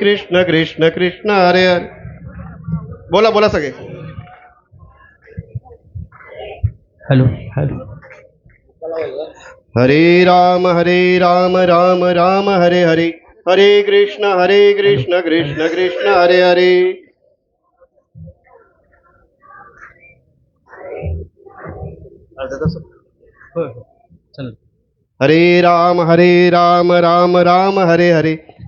कृष्ण कृष्ण कृष्ण हरे हरे। बोला बोला सगळे। हॅलो. हॅलो हरे राम हरे राम राम राम हरे हरे। हरे कृष्ण हरे कृष्ण कृष्ण कृष्ण हरे हरे। हरे राम हरे राम राम राम हरे हरे।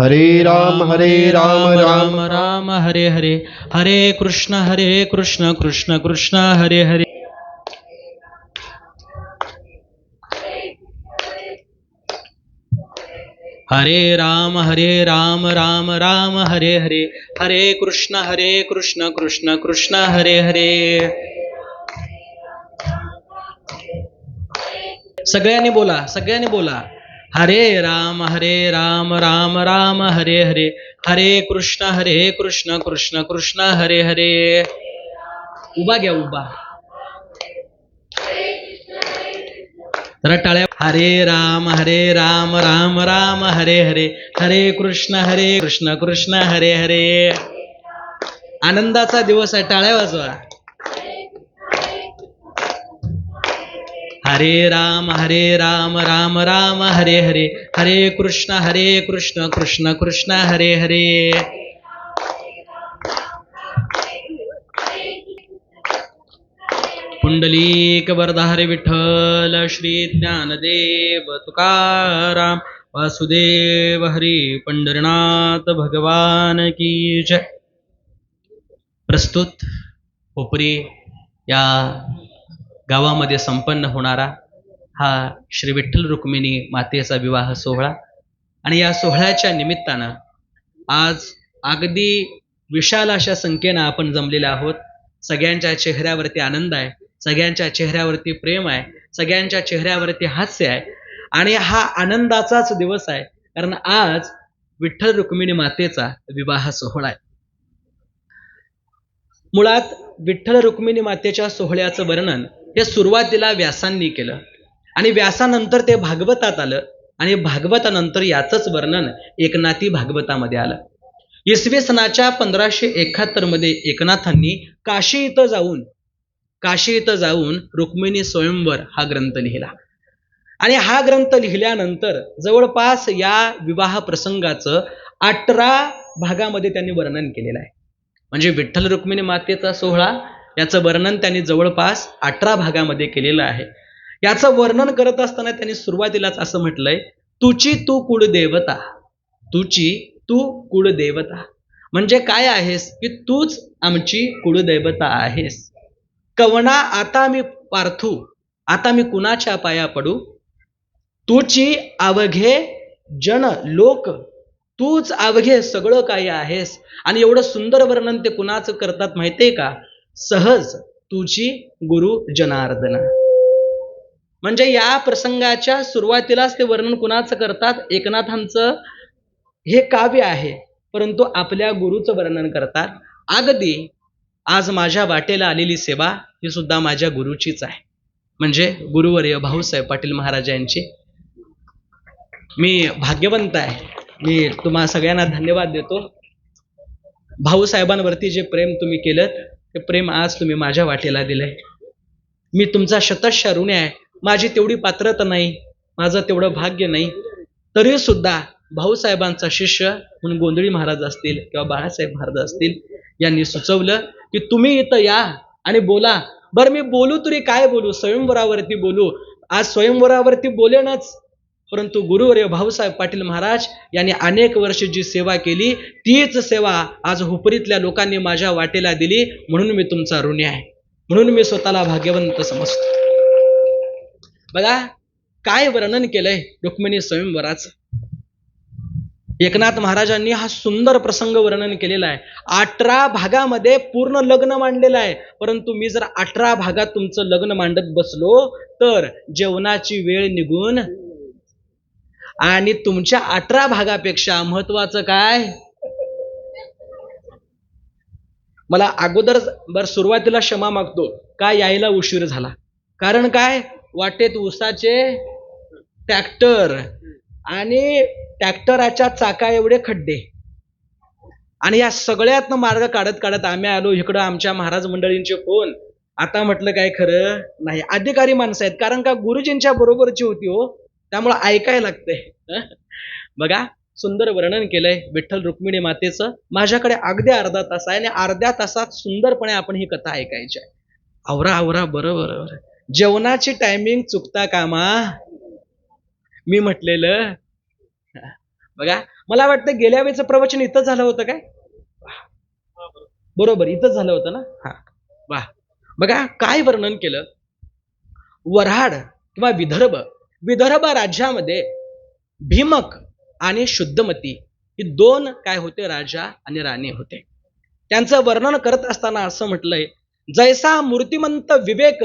हरे राम हरे राम राम राम। हरे हरे। हरे कृष्ण हरे कृष्ण कृष्ण कृष्ण हरे हरे। हरे राम हरे राम राम राम हरे हरे। हरे कृष्ण हरे कृष्ण कृष्ण कृष्ण हरे हरे। सगळ्यांनी बोला सगळ्यांनी बोला। हरे राम हरे राम राम राम हरे हरे. हरे कृष्ण हरे कृष्ण कृष्ण कृष्ण हरे हरे. उभा घ्या उभा. जरा टाळ्या. हरे राम हरे राम राम राम हरे हरे. हरे कृष्ण हरे कृष्ण कृष्ण हरे हरे. आनंदाचा दिवस आहे टाळ्या वाजवा. हरे राम हरे राम राम राम हरे हरे हरे कृष्ण हरे कृष्ण कृष्ण कृष्ण हरे हरे। पुंडलीक वरदाहरे विठ्ठल श्री ज्ञानदेव तुकाराम वासुदेव हरी पंढरनाथ भगवान की जय। प्रस्तुत कोपरी या गावामध्ये संपन्न होणारा हा श्री विठ्ठल रुक्मिणी मातेचा विवाह सोहळा. आणि या सोहळ्याच्या निमित्तानं आज अगदी विशाल अशा संख्येनं आपण जमलेले आहोत. सगळ्यांच्या चेहऱ्यावरती आनंद आहे सगळ्यांच्या चेहऱ्यावरती प्रेम आहे सगळ्यांच्या चेहऱ्यावरती हास्य आहे. आणि हा आनंदाचाच दिवस आहे कारण आज विठ्ठल रुक्मिणी मातेचा विवाह सोहळा आहे. मुळात विठ्ठल रुक्मिणी मातेच्या सोहळ्याचं वर्णन हे सुरुवातीला व्यासांनी केलं. आणि व्यासानंतर ते भागवतात आलं. आणि भागवतानंतर याचंच वर्णन एकनाथी भागवतामध्ये आलं. इसवी सनाच्या पंधराशे एकाहत्तरमध्ये एकनाथांनी काशी इथं जाऊन काशी इथं जाऊन रुक्मिणी स्वयंवर हा ग्रंथ लिहिला. आणि हा ग्रंथ लिहिल्यानंतर जवळपास या विवाह प्रसंगाचं अठरा भागामध्ये त्यांनी वर्णन केलेलं आहे. म्हणजे विठ्ठल रुक्मिणी मातेचा सोहळा याचं वर्णन त्यांनी जवळपास अठरा भागामध्ये केलेलं आहे. याचं वर्णन करत असताना त्यांनी सुरुवातीलाच असं म्हटलंय तुची तू कुळदेवता तुची तू कुळदेवता. म्हणजे काय आहेस की तूच आमची कुळदेवता आहेस. कवना आता मी पार्थू आता मी कुणाच्या पाया पडू? तुची अवघे जन लोक तूच अवघे सगळं काही आहेस. आणि एवढं सुंदर वर्णन ते कुणाचं करतात माहितीये का? सहज तुझी गुरु जनार्दन. म्हणजे या प्रसंगाच्या सुरुवातीलाच ते वर्णन कुणाचं करतात? एकनाथांचं हे काव्य आहे परंतु आपल्या गुरुचं वर्णन करतात. अगदी आज माझ्या वाटेला आलेली सेवा ही सुद्धा माझ्या गुरुचीच आहे. म्हणजे गुरुवर्य भाऊसाहेब पाटील महाराज यांची. मी भाग्यवंत आहे. मी तुम्हा सगळ्यांना धन्यवाद देतो. भाऊसाहेबांवरती जे प्रेम तुम्ही केलं हे प्रेम आज तुम्ही माझ्या वाटेला दिलंय. मी तुमचा शतशा ऋणी आहे. माझी तेवढी पात्रता नाही. माझं तेवढं भाग्य नाही. तरी सुद्धा भाऊसाहेबांचा शिष्य म्हणून गोंधळी महाराज असतील किंवा बाळासाहेब महाराज असतील यांनी सुचवलं की तुम्ही इथं या आणि बोला. बरं मी बोलू तरी काय बोलू? स्वयंवरावरती बोलू. आज स्वयंवरावरती बोलेनच. परंतु गुरुवर्य भाऊसाहेब पाटील महाराज यांनी अनेक वर्ष जी सेवा केली तीच सेवा आज हुपरीतल्या लोकांनी माझ्या वाटेला दिली म्हणून मी तुमचा ऋणी आहे. म्हणून मी स्वतःला भाग्यवंत समजतो. बघा काय वर्णन केलंय रुक्मिणी स्वयंवराचं? एकनाथ महाराजांनी हा सुंदर प्रसंग वर्णन केलेला आहे. अठरा भागामध्ये पूर्ण लग्न मांडलेलं आहे. परंतु मी जर अठरा भागात तुमचं लग्न मांडत बसलो तर जेवणाची वेळ निघून आणि तुमच्या अठरा भागापेक्षा महत्वाचं काय? मला अगोदर बर सुरुवातीला क्षमा मागतो. का यायला उशीर झाला? कारण काय? वाटेत उसाचे ट्रॅक्टर आणि ट्रॅक्टराच्या चाका एवढे खड्डे. आणि या सगळ्यातनं मार्ग काढत काढत आम्ही आलो इकडं आमच्या महाराज मंडळींचे फोन. आता म्हटलं काय खरं? नाही. अधिकारी माणसं आहेत. कारण का गुरुजींच्या बरोबरची होती हो. त्यामुळं ऐकायला लागतंय. बघा सुंदर वर्णन केलंय विठ्ठल रुक्मिणी मातेचं. माझ्याकडे अगदी अर्धा तास आहे आणि अर्ध्या तासात सुंदरपणे आपण ही कथा ऐकायची आहे. आवरा आवरा बरोबर जेवणाची टायमिंग चुकता कामा? मी म्हटलेलं. बघा मला वाटतं गेल्या वेळेचं प्रवचन इथं झालं होतं काय? बरोबर इथंच झालं होतं ना? हा. वा बघा काय वर्णन केलं? वऱ्हाड किंवा विदर्भ विदर्भ राज्यामध्ये भीमक आणि शुद्धमती ही दोन काय होते? राजा आणि राणी होते. त्यांचं वर्णन करत असताना असं म्हटलंय जैसा मूर्तिमंत विवेक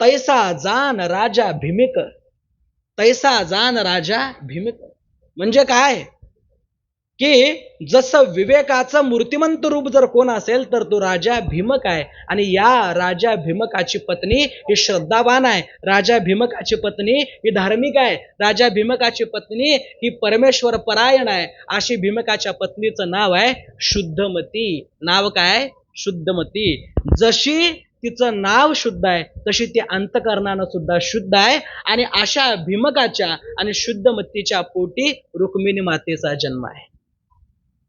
तैसा जान राजा भीमिक. तैसा जान राजा भीमिक. म्हणजे काय? की जसं विवेकाचं मूर्तिमंत रूप जर कोण असेल तर तो राजा भीमक आहे. आणि या राजा भीमकाची पत्नी ही श्रद्धावान आहे. राजा भीमकाची पत्नी ही धार्मिक आहे. राजा भीमकाची पत्नी ही परमेश्वर परायण आहे. अशी भीमकाच्या पत्नीचं नाव आहे शुद्धमती. नाव काय? शुद्धमती. जशी तिचं नाव शुद्ध आहे तशी ती अंतकरणानं सुद्धा शुद्ध आहे. आणि अशा भीमकाच्या आणि शुद्धमतीच्या पोटी रुक्मिणी मातेचा जन्म आहे.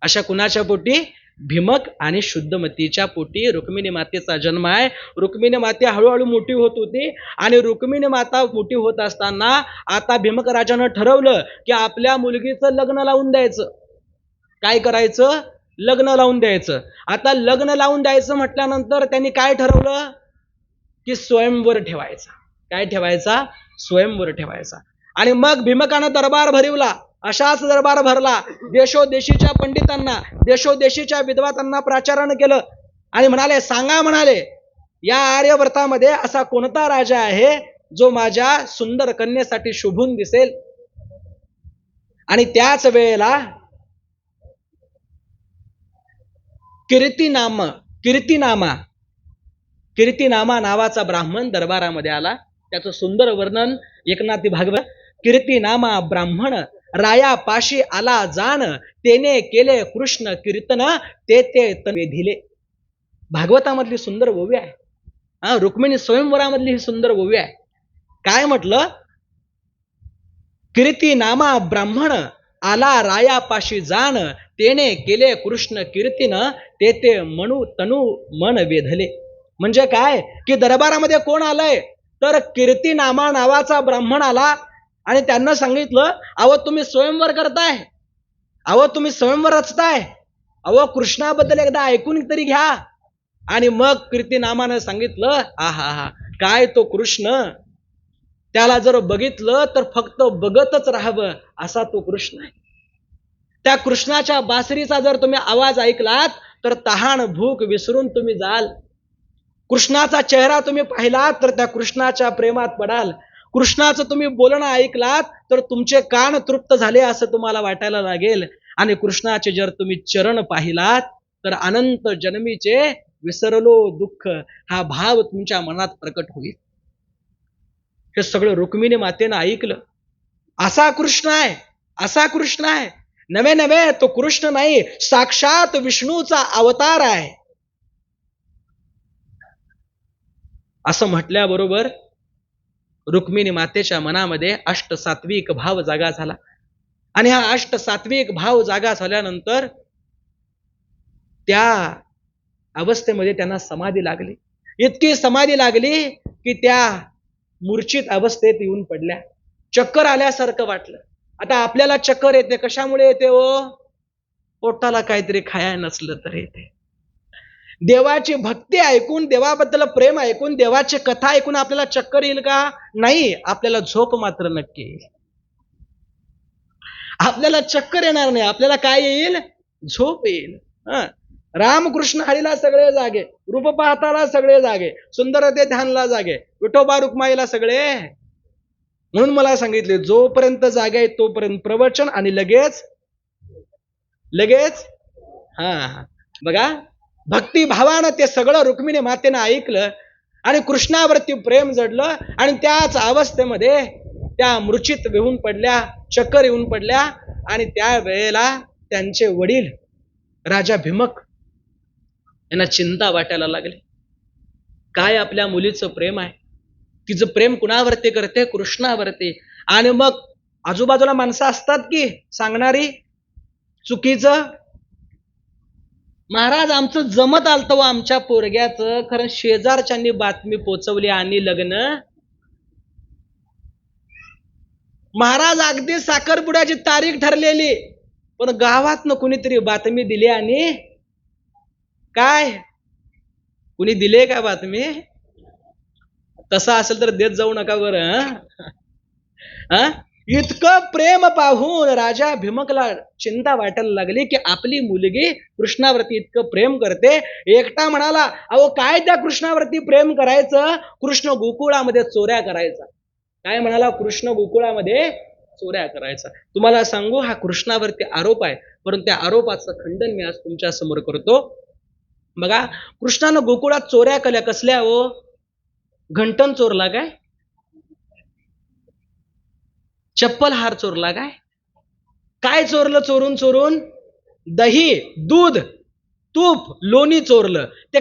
अशा कुणाच्या पोटी? भीमक आणि शुद्धमतीच्या पोटी. रुक्मिणी मातेचा जन्म आहे. रुक्मिणी माते हळूहळू मोठी होत होती. आणि रुक्मिणी माता मोठी होत असताना आता भीमक राजानं ठरवलं की आपल्या मुलगीचं लग्न लावून द्यायचं. काय करायचं? लग्न लावून द्यायचं. आता लग्न लावून द्यायचं म्हटल्यानंतर त्यांनी काय ठरवलं? की स्वयंवर ठेवायचा. काय ठेवायचा? स्वयंवर ठेवायचा. आणि मग भीमकानं दरबार भरवला. अशाच दरबार भरला. देशोदेशीच्या पंडितांना देशोदेशीच्या विद्वातांना प्राचारण केलं. आणि म्हणाले सांगा म्हणाले या आर्यव्रतामध्ये असा कोणता राजा आहे जो माझ्या सुंदर कन्येसाठी शोभून दिसेल? आणि त्याच वेळेला कीर्तीनाम कीर्तिनामा कीर्तिनामा नावाचा ब्राह्मण दरबारामध्ये आला. त्याचं सुंदर वर्णन एकनाथी भागवत कीर्तिनामा ब्राह्मण राया पाशी आला जाण तेने केले कृष्ण कीर्तन ते ते तने दिले भागवतामधली सुंदर ओवी आहे. हा रुक्मिणी स्वयंवरामधली ही सुंदर ओवी आहे. काय म्हटलं? कीर्तिनामा ब्राह्मण आला रायापाशी जाण तेने केले कृष्ण कीर्तीन ते ते मनु तनु मन वेधले. म्हणजे काय? की दरबारामध्ये कोण आलंय? तर कीर्तिनामा नावाचा ब्राह्मण आला. आणि त्यांना सांगितलं अहो तुम्ही स्वयंवर करताय. अहो तुम्ही स्वयंवर रचताय. अहो कृष्णाबद्दल एकदा ऐकून तरी घ्या. आणि मग कीर्तीनामानं सांगितलं आहा हा हा काय तो कृष्ण? त्याला जर बघितलं तर फक्त बघतच राहावं असा तो कृष्ण आहे. त्या कृष्णाच्या बासरीचा जर तुम्ही आवाज ऐकलात तर तहान भूक विसरून तुम्ही जाल. कृष्णाचा चेहरा तुम्ही पाहिलात तर त्या कृष्णाच्या प्रेमात पडाल. कृष्णाचं तुम्ही बोलणं ऐकलात तर तुमचे कान तृप्त झाले असं तुम्हाला वाटायला लागेल. आणि कृष्णाचे जर तुम्ही चरण पाहिलात तर अनंत जन्मीचे विसरलो दुःख. हा भाव तुमच्या मनात प्रकट होईल. हे सगळं रुक्मिणी मातेनं ऐकलं. असा कृष्ण आहे असा कृष्ण आहे. नवे नवे तो कृष्ण नाही साक्षात विष्णूचा अवतार आहे. असं म्हटल्याबरोबर रुक्मिणी मातेच्या मनामध्ये अष्ट सात्विक भाव जागा झाला. आणि हा अष्ट सात्विक भाव जागा झाल्यानंतर त्या अवस्थेमध्ये त्यांना समाधी लागली. इतकी समाधी लागली की त्या मूर्छित अवस्थेत येऊन पडल्या. चक्कर आल्यासारखं वाटलं. आता आपल्याला चक्कर येते कशामुळे येते ओ पोटाला काहीतरी खाया नसलं तर येते. देवाची भक्ती ऐकून देवाबद्दल प्रेम ऐकून देवाची कथा ऐकून आपल्याला चक्कर येईल का? नाही आपल्याला झोप मात्र नक्की येईल. आपल्याला चक्कर येणार नाही आपल्याला काय येईल? झोप येईल. रामकृष्ण हरीला सगळे जागे रूप पाहताला सगळे जागे सुंदरते ध्यानला जागे विठोबा रुक्माईला सगळे. म्हणून मला सांगितले जोपर्यंत जागे आहे तोपर्यंत प्रवचन आणि लगेच लगेच हा. बघा भक्तिभावानं ते सगळं रुक्मिणी मातेनं ऐकलं आणि कृष्णावरती प्रेम जडलं आणि त्याच अवस्थेमध्ये त्या मृचित येऊन पडल्या चक्कर येऊन पडल्या आणि त्या वेळेला त्यांचे वडील राजा भीमक यांना चिंता वाटायला लागली. काय आपल्या मुलीचं प्रेम आहे? तिचं प्रेम कुणावरती करते? कृष्णावरती. आणि मग आजूबाजूला माणसं असतात की सांगणारी? चुकीचं? महाराज आमचं जमत आलतं व आमच्या पोरग्याचं. खरं शेजारच्यांनी बातमी पोचवली आणि लग्न. महाराज अगदी साखरपुड्याची तारीख ठरलेली. पण गावातनं कुणीतरी बातमी दिली आणि काय? कुणी दिले का बातमी? तसा असेल तर देत जाऊ नका बरं हा? इतकं प्रेम पाहून राजा भीमकला चिंता वाटायला लागली की आपली मुलगी कृष्णावरती इतकं प्रेम करते. एकटा म्हणाला अहो काय त्या कृष्णावरती प्रेम करायचं? कृष्ण गोकुळामध्ये चोऱ्या करायचा. काय म्हणाला? कृष्ण गोकुळामध्ये चोऱ्या करायचा. तुम्हाला सांगू हा कृष्णावरती आरोप आहे. परंतु त्या आरोपाचं खंडन मी आज तुमच्यासमोर करतो. बघा कृष्णानं गोकुळात चोऱ्या केल्या कसल्या हो घंटन चोरला काय? चप्पल हार चोरला काय? काय चोरलं चोरून चोरून? दही दूध तूप लोणी चोरलं. ते